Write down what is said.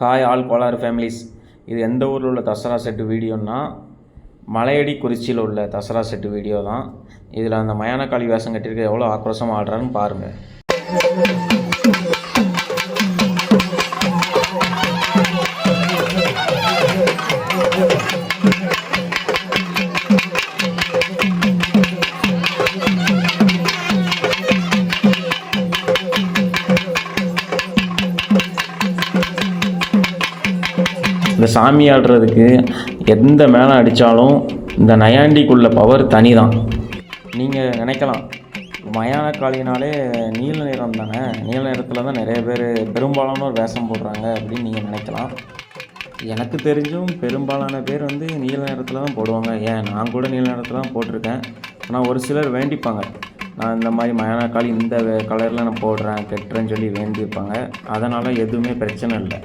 Hi all Kolar families இது எந்த ஊரில் உள்ள தசரா செட்டு வீடியோன்னா மலையடி குறிச்சியில் உள்ள தசரா செட்டு வீடியோ தான். இதில் அந்த மயானக்காளி வேஷம் கட்டியிருக்க எவ்வளோ ஆக்ரோஷமாக ஆடுறான்னு பாருங்கள் இந்த சாமி ஆடுறதுக்கு எந்த மேளம் அடித்தாலும் இந்த நயாண்டிக்குள்ள பவர் தனி தான் நீங்கள் நினைக்கலாம் மயானக்காளினாலே நீல நிறம் தானே? நீல நிறத்தில் தான் நிறைய பேர் பெரும்பாலானோர் வேஷம் போடுறாங்க அப்படின்னு நீங்கள் நினைக்கலாம். எனக்கு தெரிஞ்சும் பெரும்பாலான பேர் வந்து நீல நிறத்தில் தான் போடுவாங்க. ஏன்? நான் கூட நீல நிறத்தில் தான் போட்டிருக்கேன். ஆனால் ஒரு சிலர் வேண்டிப்பாங்க. நான் இந்த மாதிரி மயானக்காளி இந்த கலரில் நான் போடுறேன் கெட்டுறேன்னு சொல்லி வேண்டியிருப்பாங்க. அதனால் எதுவுமே பிரச்சனை இல்லை.